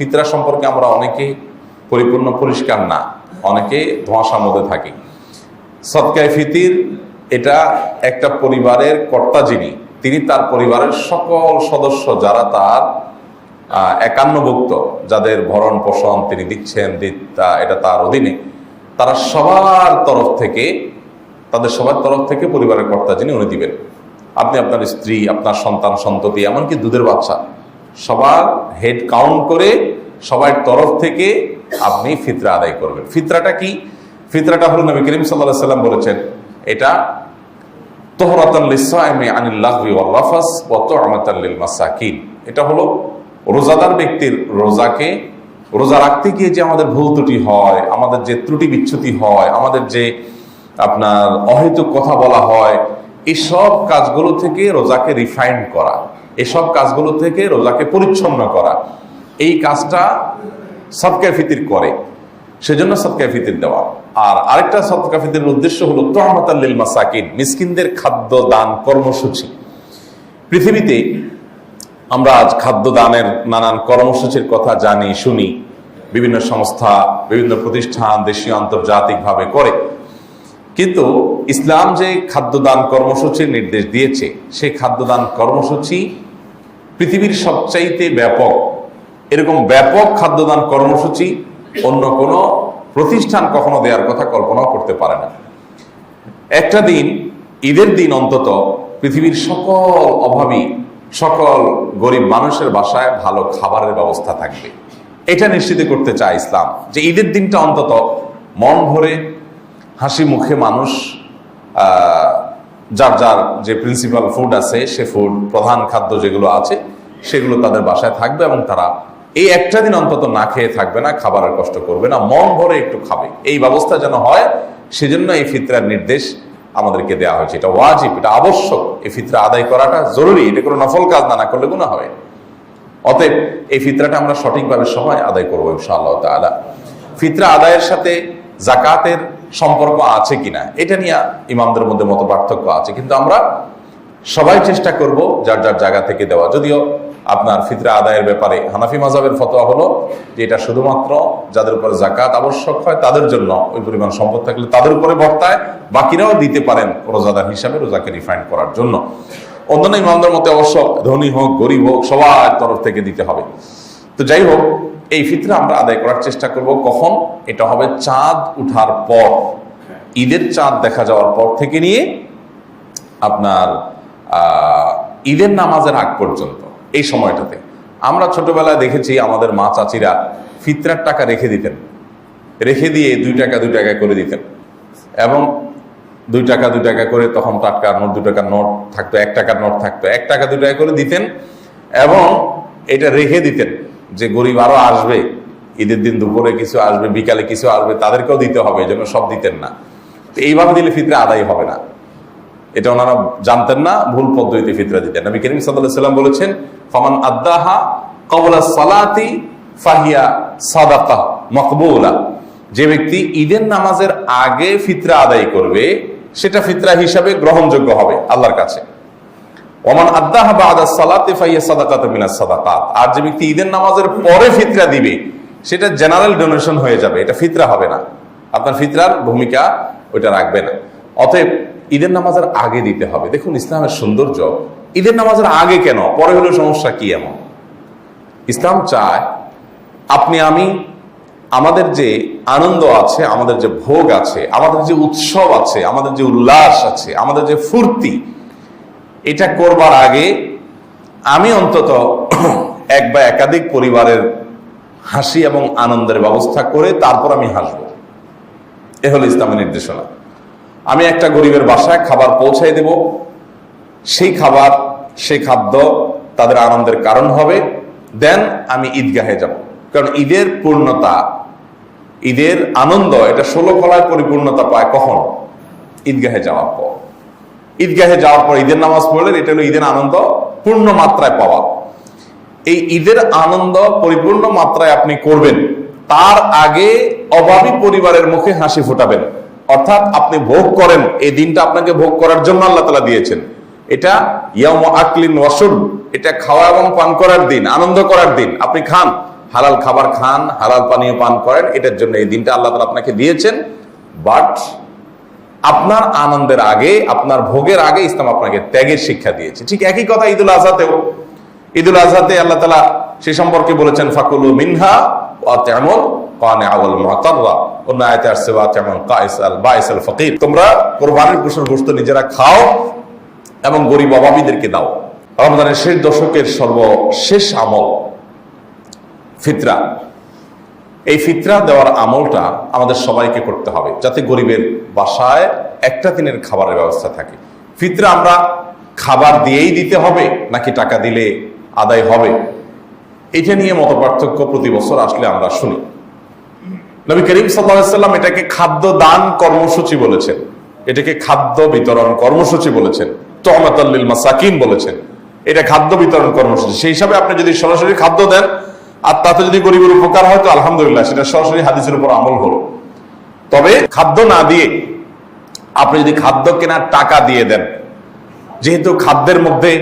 ফিতরা সম্পর্কে আমরা অনেকে পরিপূর্ণ পরিষ্কার না অনেকে ধোঁয়াশার মধ্যে থাকি। সৎকায় ফিতির, এটা একটা পরিবারের কর্তা যিনি, তিনি তার পরিবারের সকল সদস্য যারা তার একান্নভুক্ত, যাদের ভরণ পোষণ তিনি দিচ্ছেন এটা তার অধীনে, তারা সবার তরফ থেকে, তাদের সবার তরফ থেকে পরিবারের কর্তা যিনি উনি দিবেন। আপনি আপনার স্ত্রী, আপনার সন্তান, সন্ততি, এমনকি দুধের বাচ্চা, সবার হেড কাউন্ট করে সবার তরফ থেকে আপনি ফিতরা আদায় করবেন। ফিতরাটা কি? ফিতরাটা হল নবী করিম সাল্লাহ সাল্লাম বলেছেন, এটা এটা হলো রোজাদার ব্যক্তির রোজাকে, রোজা রাখতে গিয়ে যে আমাদের ভুল ত্রুটি হয়, আমাদের যে ত্রুটি বিচ্ছুতি হয়, আমাদের যে আপনার অহেতুক কথা বলা হয়, এসব কাজগুলো থেকে রোজাকে রিফাইন করা, এসব কাজগুলো থেকে রোজাকে পরিচ্ছন্ন করা। এই কাজটা সবকে ফিতির করে। সেজন্য সৎকা ফিতির দেওয়া। আর আরেকটা সৎকা ফিতির উদ্দেশ্য হলো তোহমতাল্লিল মাসাকিন, মিসকিনদের খাদ্য দান কর্মসূচি। পৃথিবীতে আমরা আজ খাদ্য দানের নানান কর্মসূচির কথা জানি, শুনি, বিভিন্ন সংস্থা, বিভিন্ন প্রতিষ্ঠান দেশীয় আন্তর্জাতিকভাবে করে। কিন্তু ইসলাম যে খাদ্যদান কর্মসূচির নির্দেশ দিয়েছে সেই খাদ্যদান কর্মসূচি পৃথিবীর সবচাইতে ব্যাপক এরকম ব্যাপক খাদ্যদান কর্মসূচি অন্য কোনো প্রতিষ্ঠান কখনো দেওয়ার কথা কল্পনাও করতে পারে না। একটা দিন, ঈদের দিন অন্তত, পৃথিবীর সকল অভাবী, সকল গরিব মানুষের বাসায় ভালো খাবারের ব্যবস্থা থাকবে। এটা নিশ্চিত করতে চায় ইসলাম যে ঈদের দিনটা অন্তত মন ভরে, হাসি মুখে মানুষ যার যার যে প্রিন্সিপাল ফুড আছে, সে ফুড প্রধান খাদ্য যেগুলো আছে, সেগুলো তাদের বাসায় থাকবে এবং তারা এই একটা দিন অন্তত না খেয়ে থাকবে না, খাবারের কষ্ট করবে না, মন ভরে একটু খাবে। এই ব্যবস্থা যেন হয়, সেজন্য এই ফিতরার নির্দেশ আমাদেরকে দেওয়া হয়েছে। এটা ওয়াজিব, এটা আবশ্যক। এই ফিতরা আদায় করাটা জরুরি। এটা কোনো নফল কাজ না না করলে গুণা হবে অতএব এই ফিতরাটা আমরা সঠিকভাবে সময় আদায় করব ইনশাআল্লাহ তাআলা। ফিতরা আদায়ের সাথে জাকাতের সম্পর্ক আছে কিনা, এটা নিয়ে ইমামদের মধ্যে মত পার্থক্য আছে। কিন্তু আমরা সবাই চেষ্টা করব যার যার জায়গা থেকে দেওয়া। যদিও আপনার ফিতরা আদায়ের ব্যাপারে। হানাফি মাজাবের ফতোয়া হলো যে এটা শুধুমাত্র যাদের উপরে জাকাত আবশ্যক হয়, তাদের জন্য ওই পরিমাণ সম্পদ থাকলে তাদের উপরে বর্তায়, বাকিরাও দিতে পারেন রোজাদার হিসাবে রোজাকে রিফাইন করার জন্য। অন্যান্য ইমামদের মতে অবশ্য ধনী হোক, গরিব হোক, সবার তরফ থেকে দিতে হবে। তো যাই হোক, এই ফিতরা আমরা আদায় করার চেষ্টা করব। কখন? এটা হবে চাঁদ উঠার পর। ঈদের চাঁদ দেখা যাওয়ার পর থেকে নিয়ে আপনার ঈদের নামাজের আগ পর্যন্ত। এই সময়টাতে। আমরা ছোটবেলায় দেখেছি আমাদের মা চাচিরা ফিতরার টাকা রেখে দিতেন। রেখে দিয়ে দুই টাকা দুই টাকা করে দিতেন। এবং দুই টাকা দুই টাকা করে তখন টাটকা নোট দু টাকার নোট থাকতো, এক টাকার নোট থাকতো। এক টাকা, দুই টাকা করে দিতেন এবং এটা রেখে দিতেন যে গরিব আরও আসবে, ঈদের দিন দুপুরে কিছু আসবে, বিকালে কিছু আসবে, তাদেরকেও দিতে হবে, এই জন্য সব দিতেন না। তো এইভাবে দিলে ফিতরা আদায় হবে না। এটা ওনারা জানতেন না, ভুল পদ্ধতিতে ফিতরা দিতেন। নবী করিম সাল্লাহ সাল্লাম বলেছেন, ফমান আদাহা কবলা সালাতি ফাহিয়া সাদাকা মকবুলা। যে ব্যক্তি ঈদের নামাজের আগে ফিতরা আদায় করবে, সেটা ফিতরা হিসাবে গ্রহণযোগ্য হবে আল্লাহর কাছে। ওমান আদাহা বাদা সালাতে ফাইয়া সাদাকাত মিনাস সাদাকাত। আর যে ব্যক্তি ঈদের নামাজের পরে ফিতরা দিবে, সেটা জেনারেল ডোনেশন হয়ে যাবে, এটা ফিতরা হবে না। আপনার ফিতরার ভূমিকা ওইটা রাখবে না। অতএব ঈদের নামাজের আগে দিতে হবে। দেখুন, ইসলামের সৌন্দর্য। ঈদের নামাজের আগে কেন? পরে হলে সমস্যা কি এমন? ইসলাম চায়, আপনি, আমি, আমাদের যে আনন্দ আছে, আমাদের যে ভোগ আছে, আমাদের যে উৎসব আছে, আমাদের যে উল্লাস আছে, আমাদের যে ফুর্তি, এটা করবার আগে আমি অন্তত এক বা একাধিক পরিবারের হাসি এবং আনন্দের ব্যবস্থা করে তারপর আমি হাসবো। এ হলো ইসলামের নির্দেশনা। আমি একটা গরিবের বাসায় খাবার পৌঁছাই দেব। সেই খাবার, সেই খাদ্য তাদের আনন্দের কারণ হবে। দেন আমি ঈদগাহে যাব। কারণ ঈদের পূর্ণতা, ঈদের আনন্দ, এটা ষোলো কলায় পরিপূর্ণতা পায় কখন? ঈদগাহে যাওয়ার পর। ঈদগাহে যাওয়ার পর ঈদের নামাজ পড়লেন এটা হলো ঈদের আনন্দ পূর্ণ মাত্রায় পাওয়া। এই ঈদের আনন্দ পরিপূর্ণ মাত্রায় আপনি করবেন। তার আগে অভাবী পরিবারের মুখে হাসি ফোটাবেন। অর্থাৎ আপনি ভোগ করেন, এই দিনটা আপনাকে ভোগ করার জন্য আল্লাহ তালা দিয়েছেন। এটা ইয়াম আকলিন ওয়াসুর এটা খাওয়া এবং পান করার দিন, আনন্দ করার দিন। আপনি খান, হালাল খাবার খান, হালাল পানীয় পান করেন, এটার জন্য এই দিনটা আল্লাহ তালা আপনাকে দিয়েছেন। বাট আপনার আনন্দের আগে, আপনার ভোগের আগে ইসলাম আপনাকে ত্যাগের শিক্ষা দিয়েছে। ঠিক একই কথা ঈদুল আজহাতেও। ঈদুল আজহাতে আল্লাহ তালা সে সম্পর্কে বলেছেন, ফাকুলু মিনহা তেমন কানে আওয়াল মুতাররা অন্য আয়াতে আসছে বাইসাল ফকির। তোমরা কোরবানির পশুর গোশত নিজেরা খাও এবং গরিব অভাবীদেরকে দাও। রমজানের শেষ দশকের সর্বশেষ আমল ফিতরা। এই ফিতরা দেওয়ার আমলটা আমাদের সবাইকে করতে হবে, যাতে গরিবের বাসায় একটা দিনের খাবারের ব্যবস্থা থাকে। ফিতরা আমরা খাবার দিয়েই দিতে হবে, নাকি টাকা দিলে আদায় হবে? এটা নিয়ে মত পার্থক্য প্রতি বছর আসলে আমরা শুনি। নবী করিম সাল্লাম এটাকে খাদ্য দান কর্মসূচি বলেছেন। এটাকে খাদ্য বিতরণ কর্মসূচি বলেছেন। তহমাতাল্লিল মাসাকিন বলেছেন। এটা খাদ্য বিতরণ কর্মসূচি। সেই হিসাবে আপনি যদি সরাসরি খাদ্য দেন, আর তাতে যদি গরিবের উপকার হয়, তো আলহামদুলিল্লাহ, সেটা সরাসরি হাদিসের উপর আমল হলো। তবে খাদ্য না দিয়ে আপনি যদি খাদ্য কেনার টাকা দিয়ে দেন, যেহেতু খাদ্যের মধ্যে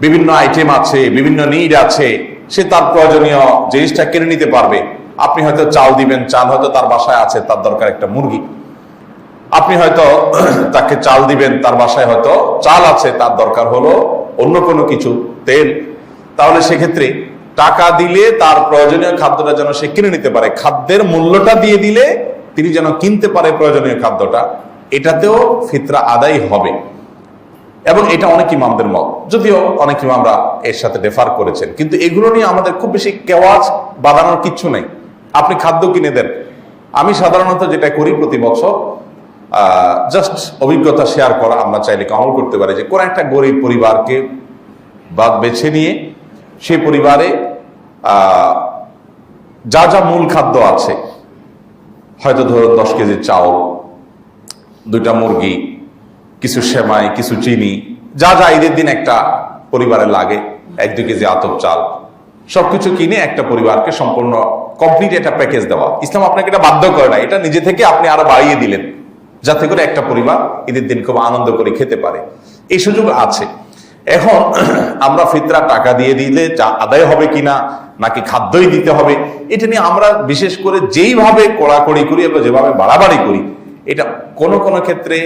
বিভিন্ন আইটেম আছে, বিভিন্ন নিড আছে, সে তার প্রয়োজনীয় জিনিসটা কিনে নিতে পারবে। আপনি হয়তো চাল দিবেন, চাল হয়তো তার বাসায় আছে, তার দরকার একটা মুরগি। আপনি হয়তো তাকে চাল দিবেন, তার বাসায় হয়তো চাল আছে, তার দরকার হলো অন্য কোনো কিছু, তেল। তাহলে সেক্ষেত্রে টাকা দিলে তার প্রয়োজনীয় খাদ্যটা যেন সে কিনে নিতে পারে। খাদ্যের মূল্যটা দিয়ে দিলে তিনি যেন কিনতে পারে প্রয়োজনীয় খাদ্যটা, এটাতেও ফিতরা আদায় হবে। এবং এটা অনেক ইমামদের মত, যদিও অনেক ইমামরা এর সাথে রেফার করেছেন। কিন্তু এগুলো নিয়ে আমাদের খুব বেশি কেওয়াজ বাঁধানোর কিচ্ছু নেই। আপনি খাদ্য কিনে দেন। আমি সাধারণত যেটা করি প্রতি বছর জাস্ট অভিজ্ঞতা শেয়ার করা, আমরা চাইলে আমল করতে পারি যে কোন একটা গরিব পরিবারকে বা বেছে নিয়ে সেই পরিবারে যা যা মূল খাদ্য আছে, হয়তো ধরুন দশ কেজি চাউল, দুইটা মুরগি, কিছু সেমাই, কিছু চিনি, যা যা ঈদের দিন একটা পরিবারে লাগে, এক দুই কেজি আতপ চাল, সবকিছু কিনে একটা পরিবারকে সম্পূর্ণ কমপ্লিট একটা প্যাকেজ দেওয়া। ইসলাম আপনাকে এটা বাধ্য করে না এটা নিজে থেকে আপনি আরও বাড়িয়ে দিলেন। যাতে করে একটা পরিবার ঈদের দিন খুব আনন্দ করে খেতে পারে। এই সুযোগ আছে। এখন আমরা ফিতরা টাকা দিয়ে দিলে আদায় হবে কিনা, নাকি খাদ্যই দিতে হবে, এটা নিয়ে আমরা বিশেষ করে যেইভাবে কড়াকড়ি করি এবং যেভাবে বাড়াবাড়ি করি, এটা কোনো কোনো ক্ষেত্রে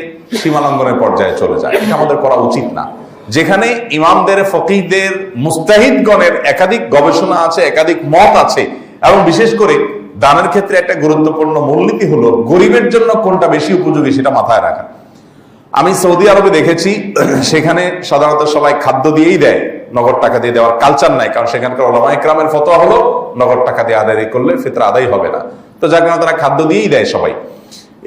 সীমালঙ্ঘনের পর্যায়ে চলে যায়। এটা আমাদের করা উচিত না। যেখানে ইমামদের, ফকিহদের, মুস্তাহিদগণের একাধিক গবেষণা আছে, একাধিক মত আছে এবং বিশেষ করে দানের ক্ষেত্রে একটা গুরুত্বপূর্ণ মূলনীতি হলো গরিবের জন্য কোনটা বেশি উপযোগী সেটা মাথায় রাখা। আমি সৌদি আরবে দেখেছি, সেখানে সাধারণত সবাই খাদ্য দিয়েই দেয়, নগদ টাকা দিয়ে দেওয়ার কালচার নাই, কারণ সেখানকার ওলামা একরামের ফতোয়া হলো, নগদ টাকা দিয়ে আদায় করলে ফিতরা আদায় হবে না। তো যার কারণে তারা খাদ্য দিয়েই দেয় সবাই।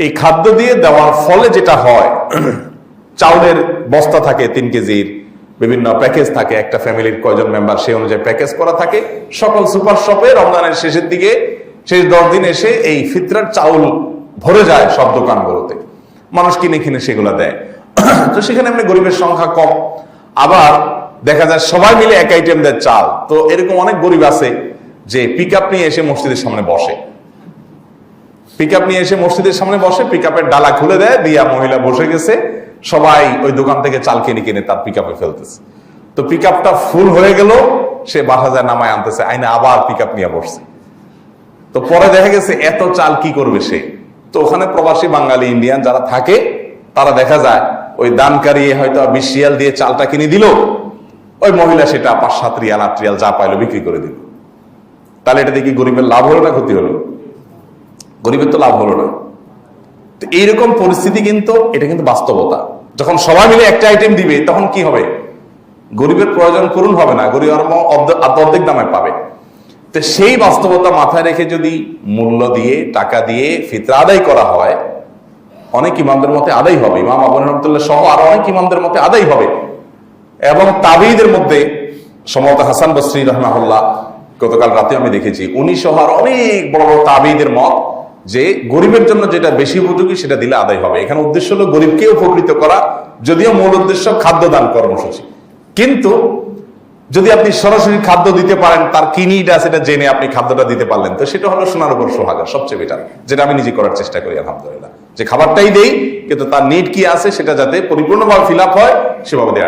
এই খাদ্য দিয়ে দেওয়ার ফলে যেটা হয়, চাউলের বস্তা থাকে তিন কেজির বিভিন্ন প্যাকেজ থাকে, একটা ফ্যামিলির কয়জন মেম্বার সেই অনুযায়ী প্যাকেজ করা থাকে। সকল সুপার শপে রমজানের শেষের দিকে, শেষ দশ দিন এসে এই ফিতরার চাউল ভরে যায় সব দোকানগুলোতে। মানুষ কিনে কিনে সেগুলো দেয়। তো সেখানে এমনি গরিবের সংখ্যা কম। আবার দেখা যায় সবাই মিলে এক আইটেম দেয় চাল। তো এরকম অনেক গরিব আছে যে পিক নিয়ে এসে মসজিদের সামনে বসে। পিক নিয়ে এসে মসজিদের সামনে বসে পিক ডালা খুলে দেয়, দিয়া মহিলা বসে গেছে। সবাই ওই দোকান থেকে চাল কিনে কিনে তার পিক আপে ফেলতেছে। তো পিক ফুল হয়ে গেল, সে বাসা যায় নামায় আনতেছে, আইনে আবার পিক আপ নিয়ে বসছে। তো পরে দেখা গেছে এত চাল কি করবে সে? তো ওখানে প্রবাসী বাঙালি ইন্ডিয়ান যারা থাকে, তারা দেখা যায় ওই দানকারী হয়তো বিশ রিয়াল দিয়ে চালটা কিনে দিল, ওই মহিলা সেটা পাঁচ, সাত রিয়াল, আট রিয়াল যা পাইলো বিক্রি করে দিল। তাহলে এটা দেখি গরিবের লাভ হলো না ক্ষতি হলো? গরিবের তো লাভ হলো না। তো এইরকম পরিস্থিতি কিন্তু এটা কিন্তু বাস্তবতা। যখন সবাই মিলে একটা আইটেম দিবে, তখন কি হবে? গরিবের প্রয়োজন পূরণ হবে না, গরিব অর্ধেক দামে পাবে। তো সেই বাস্তবতা মাথায় রেখে যদি মূল্য দিয়ে, টাকা দিয়ে ফিতরা আদায় করা হয়, অনেক ইমামদের মতে আদায় হবে। ইমাম আবু রহমতুল্লাহ সহ আরও অনেক ইমামদের মতে আদায় হবে। এবং তাবিদের মধ্যে সম্ভবত হাসান বসরি রহমাহুল্লাহ, গতকাল রাতে আমি দেখেছি, উনি সহ আর অনেক বড় বড় তাবিদের মত যে গরিবের জন্য যেটা বেশি উপযোগী সেটা দিলে আদায় হবে। এখানে উদ্দেশ্য হলো গরিবকে উপকৃত করা, যদিও মূল উদ্দেশ্য খাদ্য দান কর্মসূচি। কিন্তু যদি আপনি সরাসরি খাদ্য দিতে পারেন, তার কি নিড আছে সেটা জেনে আপনি খাদ্যটা দিতে পারলেন, তো সেটা হলো সোনার উপর সোহাগা, সবচেয়ে বেটার যেটা আমি নিজে করার চেষ্টা করি, আলহামদুলিল্লাহ। যে খাবারটাই দেই, কিন্তু তার নিড কি আছে সেটা যাতে পরিপূর্ণভাবে ফিল আপ হয়, সেভাবে দেওয়া